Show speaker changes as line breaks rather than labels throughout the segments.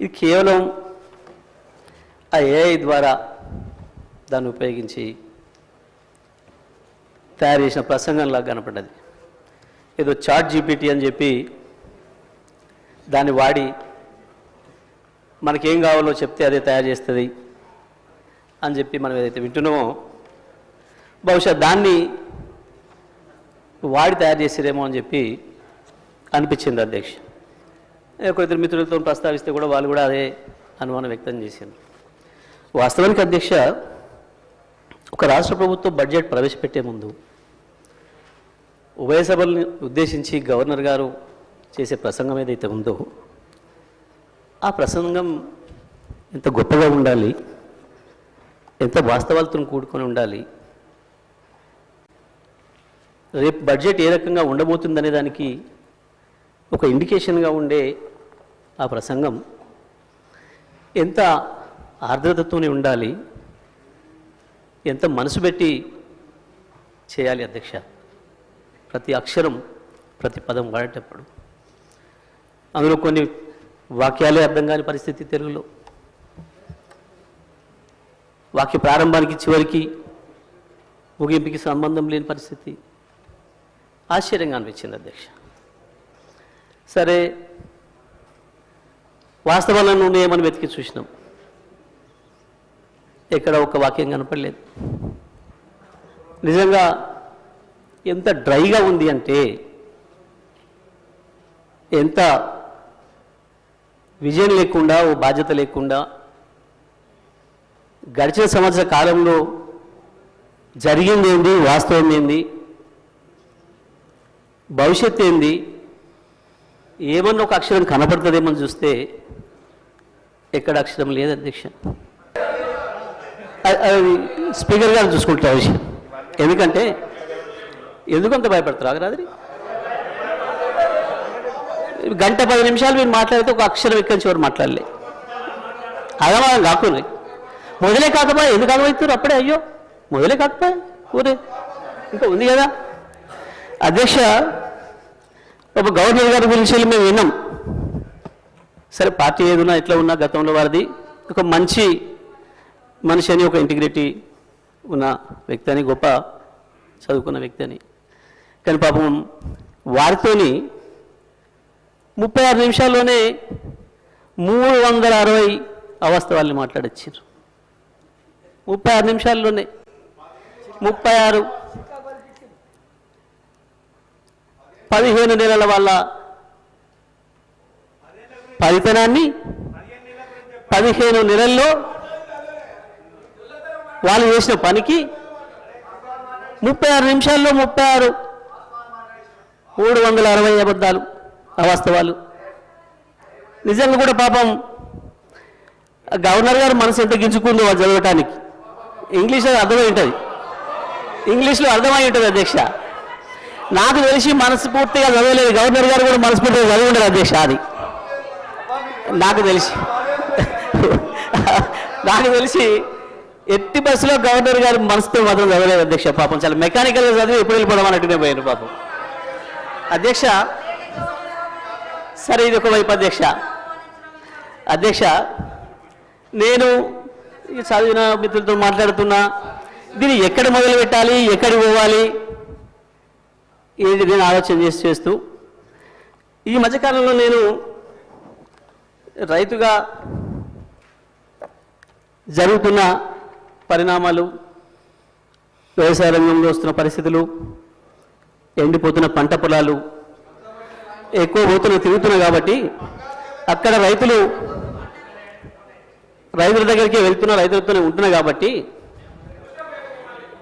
ఇది కేవలం ఆ ఏఐ ద్వారా దాన్ని ఉపయోగించి తయారు చేసిన ప్రసంగంలాగా కనపడ్డది. ఏదో చాట్ జీపీటీ అని చెప్పి దాన్ని వాడి మనకేం కావాలో చెప్తే అదే తయారు చేస్తుంది అని చెప్పి మనం ఏదైతే వింటున్నామో బహుశా దాన్ని వాడి తయారు చేసిరేమో అని చెప్పి అనిపించింది అధ్యక్ష. ఒక ఇద్దరు మిత్రులతో ప్రస్తావిస్తే కూడా వాళ్ళు కూడా అదే అనుమానం వ్యక్తం చేసింది వాస్తవానికి అధ్యక్ష ఒక రాష్ట్ర ప్రభుత్వం బడ్జెట్ ప్రవేశపెట్టే ముందు ఉభయ సభల్ని ఉద్దేశించి గవర్నర్ గారు చేసే ప్రసంగం ఏదైతే ఉందో ఆ ప్రసంగం ఎంత గొప్పగా ఉండాలి ఎంత వాస్తవాలతో కూడుకొని ఉండాలి రేపు బడ్జెట్ ఏ రకంగా ఉండబోతుందనే దానికి ఒక ఇండికేషన్గా ఉండే ఆ ప్రసంగం. ఎంత ఆర్ద్రతతోనే ఉండాలి ఎంత మనసు పెట్టి చేయాలి అధ్యక్ష? ప్రతి అక్షరం ప్రతి పదం వాడేటప్పుడు. అందులో కొన్ని వాక్యాలే అర్థం కాని పరిస్థితి తెలుగులో. వాక్య ప్రారంభానికి చివరికి ముగింపుకి సంబంధం లేని పరిస్థితి. ఆశ్చర్యంగా అనిపించింది అధ్యక్ష. సరే వాస్తవాలను ఉన్నాయేమని వెతికి చూసినాం? ఎక్కడ ఒక వాక్యం కనపడలేదు. నిజంగా ఎంత డ్రైగా ఉంది అంటే ఎంత విజయం లేకుండా ఓ బాధ్యత లేకుండా గడిచిన సంవత్సర కాలంలో జరిగింది ఏంది? వాస్తవం ఏంది? భవిష్యత్ ఏంది? ఏమన్నా ఒక అక్షరం కనపడుతుందేమని చూస్తే ఎక్కడ అక్షరం లేదు అధ్యక్ష. అది స్పీకర్ గారు చూసుకుంటారు విషయం. ఎందుకంటే ఎందుకంత భయపడతారు ఆగరాదిరి గంట పది నిమిషాలు మీరు మాట్లాడితే ఒక అక్షరం ఎక్కడి చివరి మాట్లాడలే. అగమాగం కాకుండా మొదలే కాకపోయా ఎందుకు అగమవుతారు అప్పుడే అయ్యో మొదలే కాకపోయా? ఊరే. ఇంకా ఉంది కదా. అధ్యక్ష ఒక గవర్నర్ గారి గురించి వెళ్ళి మేము విన్నాం. సరే పార్టీ ఏదున్నా ఎట్లా ఉన్నా గతంలో వారిది ఒక మంచి మనిషి అని ఒక ఇంటిగ్రిటీ ఉన్న వ్యక్తి అని గొప్ప చదువుకున్న వ్యక్తి అని. కానీ పాపం వారితోని ముప్పై ఆరు నిమిషాల్లోనే మూడు వందల అరవై అవాస్తవాల్ని మాట్లాడొచ్చారు ముప్పై ఆరు నిమిషాల్లోనే ముప్పై ఆరు పదిహేను నెలల వల్ల ఫలితనాన్ని పదిహేను నెలల్లో వాళ్ళు చేసిన పనికి ముప్పై ఆరు నిమిషాల్లో ముప్పై ఆరు మూడు వందల అరవై అబద్ధాలు అవాస్తవాలు నిజంగా కూడా పాపం గవర్నర్ గారు మనసు ఎంత గించుకుందో వాళ్ళు చదవటానికి. ఇంగ్లీష్లో అర్థమై ఉంటుంది ఇంగ్లీష్లో అర్థమై ఉంటుంది అధ్యక్ష. నాకు తెలిసి మనస్ఫూర్తిగా చదవలేదు. గవర్నర్ గారు కూడా మనస్ఫూర్తిగా చదివిండరు అధ్యక్ష అది. నాకు తెలిసి. నాకు తెలిసి ఎట్టి బస్సులో గవర్నర్ గారు మనసుతో మాత్రం చదవలేదు అధ్యక్ష పాపం. చాలా మెకానికల్గా చదివి ఎప్పుడు వెళ్ళిపోవడం అన్నట్టునే పోయారు పాపం. అధ్యక్ష సరే ఇది ఒకవైపు అధ్యక్ష. అధ్యక్ష నేను చదివిన మిత్రులతో మాట్లాడుతున్నా. దీన్ని ఎక్కడ మొదలు పెట్టాలి ఎక్కడికి పోవాలి? ఏది నేను ఆలోచన చేసి చేస్తూ ఈ మధ్యకాలంలో నేను రైతుగా జరుగుతున్న పరిణామాలు వ్యవసాయ రంగంలో వస్తున్న పరిస్థితులు ఎండిపోతున్న పంట పొలాలు ఎక్కువ పోతున్న తిరుగుతున్నాయి కాబట్టి అక్కడ రైతులు రైతుల దగ్గరికి వెళ్తున్న రైతులతోనే ఉంటున్నాయి కాబట్టి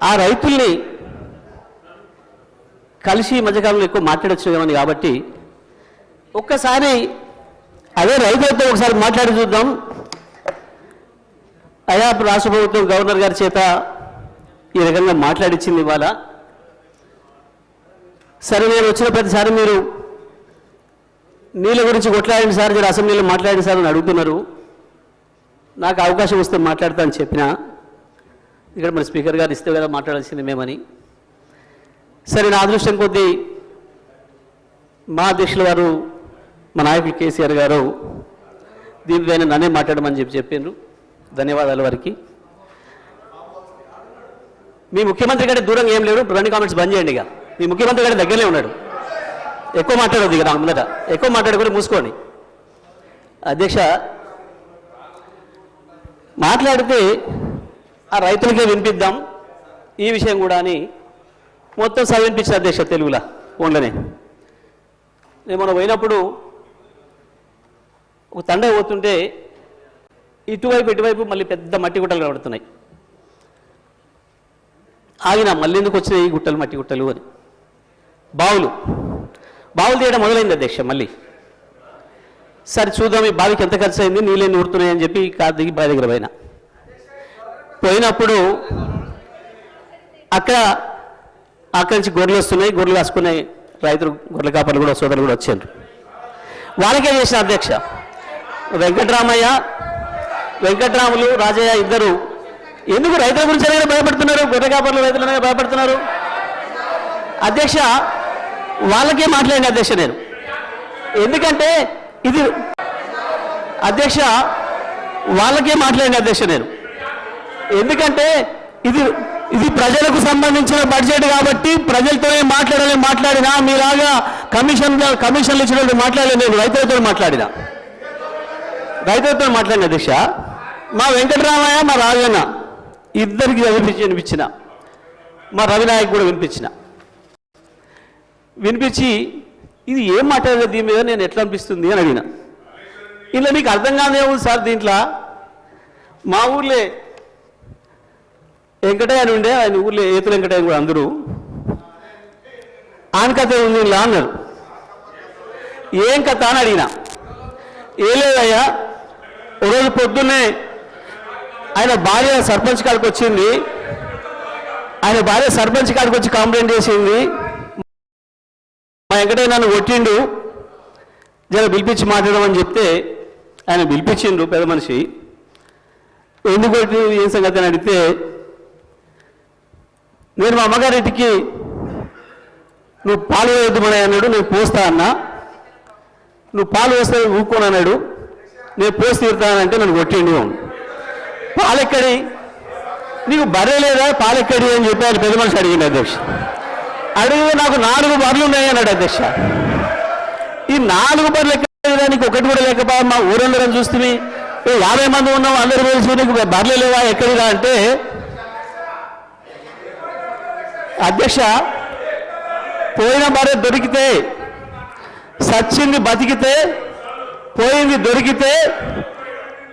ఆ రైతుల్ని కలిసి మధ్యకాలంలో ఎక్కువ మాట్లాడొచ్చున్నామని కాబట్టి ఒక్కసారి అదే రైతులతో ఒకసారి మాట్లాడి చూద్దాం. అయా రాష్ట్ర ప్రభుత్వం గవర్నర్ గారి చేత ఈ రకంగా మాట్లాడిచ్చింది ఇవాళ. సరే నేను వచ్చిన ప్రతిసారి మీరు నీళ్ళ గురించి కొట్లాడండి సార్ మీరు అసెంబ్లీలో మాట్లాడండి సార్ అని అడుగుతున్నారు. నాకు అవకాశం వస్తే మాట్లాడతా అని చెప్పిన. ఇక్కడ మన స్పీకర్ గారు ఇస్తే కదా మాట్లాడాల్సింది మేమని. సరే నా అదృష్టం కొద్దీ మా అధ్యక్షుల వారు మా నాయకులు కేసీఆర్ గారు దీనిపైన నన్నే మాట్లాడమని చెప్పి చెప్పిండ్రు ధన్యవాదాలు వారికి. మీ ముఖ్యమంత్రి గారి దూరంగా ఏం లేడు. రెండు కామెంట్స్ బంద్ చేయండి ఇక. మీ ముఖ్యమంత్రి గారి దగ్గరనే ఉన్నాడు. ఎక్కువ మాట్లాడొద్దు ఇక నా ముందట. ఎక్కువ మాట్లాడుకొని మూసుకోండి. అధ్యక్ష మాట్లాడితే ఆ రైతులకే వినిపిద్దాం. ఈ విషయం కూడా అని మొత్తం చదివినిపించిన అధ్యక్ష తెలుగులా ఫోన్లోనే నేను మనం పోయినప్పుడు ఒక తండ పోతుంటే ఇటువైపు ఇటువైపు మళ్ళీ పెద్ద మట్టి గుట్టలు కనబడుతున్నాయి. ఆగిన మళ్ళీ ఎందుకు వచ్చినాయి ఈ గుట్టలు మట్టి గుట్టలు అని. బావులు. బావులు తీయడం మొదలైంది అధ్యక్ష మళ్ళీ. సరే చూద్దాం ఈ బావికి ఎంత ఖర్చు అయింది నీళ్ళని ఊరుతున్నాయి అని చెప్పి కారు దిగి బావి దగ్గర పోయినా. పోయినప్పుడు అక్కడ అక్కడి నుంచి గొర్రెలు వస్తున్నాయి గొర్రెలు కాసుకునే రైతులు గొర్రెల కాపర్లు కూడా సోదరులు కూడా వచ్చారు వాళ్ళకే చేసిన అధ్యక్ష. వెంకటరామయ్య వెంకటరాములు రాజయ్య ఇద్దరు. ఎందుకు రైతుల గురించి అనేది భయపడుతున్నారు? గొర్రె కాపర్లు రైతులనే భయపడుతున్నారు? అధ్యక్ష వాళ్ళకే మాట్లాడిన అధ్యక్ష నేను. ఎందుకంటే ఇది అధ్యక్ష వాళ్ళకే మాట్లాడిన అధ్యక్ష నేను. ఎందుకంటే ఇది ఇది ప్రజలకు సంబంధించిన బడ్జెట్ కాబట్టి ప్రజలతోనే మాట్లాడాలి మాట్లాడినా మీలాగా కమిషన్ కమిషన్లు ఇచ్చినట్టు మాట్లాడలేదు నేను రైతులతో మాట్లాడినా. రైతులతో మాట్లాడిన అధ్యక్ష? మా వెంకటరామయ్య మా రాజన్న ఇద్దరికి వినిపించి వినిపించిన. మా రవినాయక్ కూడా వినిపించిన. వినిపించి ఇది ఏం మాట్లాడలేదు దీని మీద? నేను ఎట్లా అనిపిస్తుంది అని అడిగిన. ఇలా నీకు అర్థం కాదే ఉంది సార్ దీంట్లో? మా ఊర్లే వెంకటయ్య అని ఉండే ఆయన ఊర్లో ఏతులు వెంకటయ్య కూడా అందరూ. ఆయన కథ ఉంది ఇలా అన్నారు. ఏం కథ అని అడిగిన. ఏ లేదయ్యా ఒకరోజు పొద్దున్నే ఆయన భార్య సర్పంచ్ కాడికి వచ్చింది. ఆయన భార్య సర్పంచ్ కాడికి వచ్చి కంప్లైంట్ చేసింది. మా వెంకటయ్య నన్ను కొట్టిండు. జర పిలిపించి మాట్లాడమని చెప్తే ఆయన పిలిపించిండు పెద్ద మనిషి. ఎందుకు కొట్టి ఏం సంగతి అని అడిగితే నేను మా అమ్మగారింటికి నువ్వు పాలు వేయద్దుమని అన్నాడు నేను పోస్తా అన్నా. నువ్వు పాలు వేస్తే ఊరుకోను అన్నాడు. నేను పోసి తీరుతానంటే నన్ను కొట్టిండి. పాలెక్కడి? నీకు బర్రె లేదా? పాలెక్కడి అని చెప్పి ఆయన పెద్ద మనిషి అడిగింది అధ్యక్ష. అడిగితే నాకు నాలుగు బర్రెలు ఉన్నాయి అన్నాడు అధ్యక్ష. ఈ నాలుగు బర్రెలు ఎక్కడ నీకు ఒకటి కూడా లేకపోయా మా ఊరందరం చూస్తే యాభై మంది ఉన్నాం అందరూ కలిసి నీకు బర్రెలు లేవా? ఎక్కడిరా అంటే అధ్యక్ష పోయిన భార్య దొరికితే సచ్చింది బతికితే పోయింది దొరికితే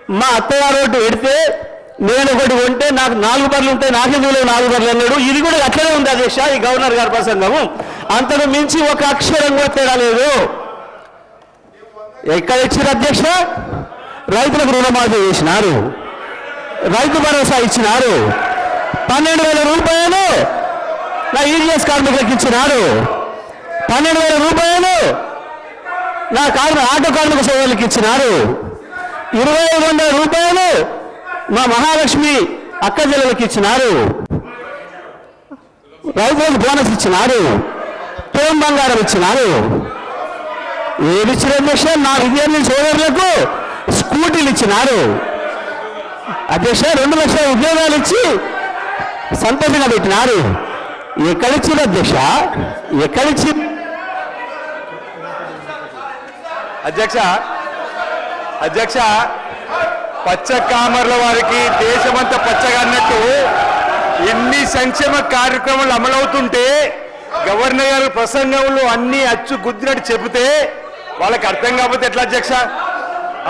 మా అత్తగారు ఒకటి పెడితే నేను ఒకటి ఉంటే నాకు నాలుగు బర్లు ఉంటే నాకే నాలుగు బర్లు అన్నాడు. ఇది కూడా అట్లనే ఉంది అధ్యక్ష ఈ గవర్నర్ గారి ప్రసంగము. అంతకు మించి ఒక అక్షరం కూడా తేడా లేదు. ఎక్కడ ఇచ్చారు అధ్యక్ష? రైతులకు రుణమాఫీ చేసినారు. రైతు భరోసా ఇచ్చినారు. పన్నెండు వేల రూపాయలు నా ఈడిఎస్ కార్మికులకు ఇచ్చినారు పన్నెండు వేల రూపాయలు నా కార్మి ఆటో కార్మిక సోదరులకు ఇచ్చినారు ఇరవై ఐదు వందల రూపాయలు మా మహాలక్ష్మి అక్క జిల్లలకు ఇచ్చినారు రైతులకు బోనస్ ఇచ్చినారు తోం బంగారం ఇచ్చినారు ఏది ఇచ్చిన అధ్యక్ష నా విద్యార్థి సోదరులకు స్కూటీలు ఇచ్చినారు అధ్యక్ష రెండు లక్షల ఉద్యోగాలు ఇచ్చి సంతోషంగా పెట్టినారు ఎక్కడిచ్చింది అధ్యక్ష ఎక్కడిచ్చి
అధ్యక్ష అధ్యక్ష పచ్చ కామర్ల వారికి దేశమంతా పచ్చగా అన్నట్టు ఎన్ని సంక్షేమ కార్యక్రమాలు అమలవుతుంటే గవర్నర్ గారి ప్రసంగంలో అన్ని అచ్చు గుద్దినట్టు చెబితే వాళ్ళకి అర్థం కాకపోతే ఎట్లా అధ్యక్ష?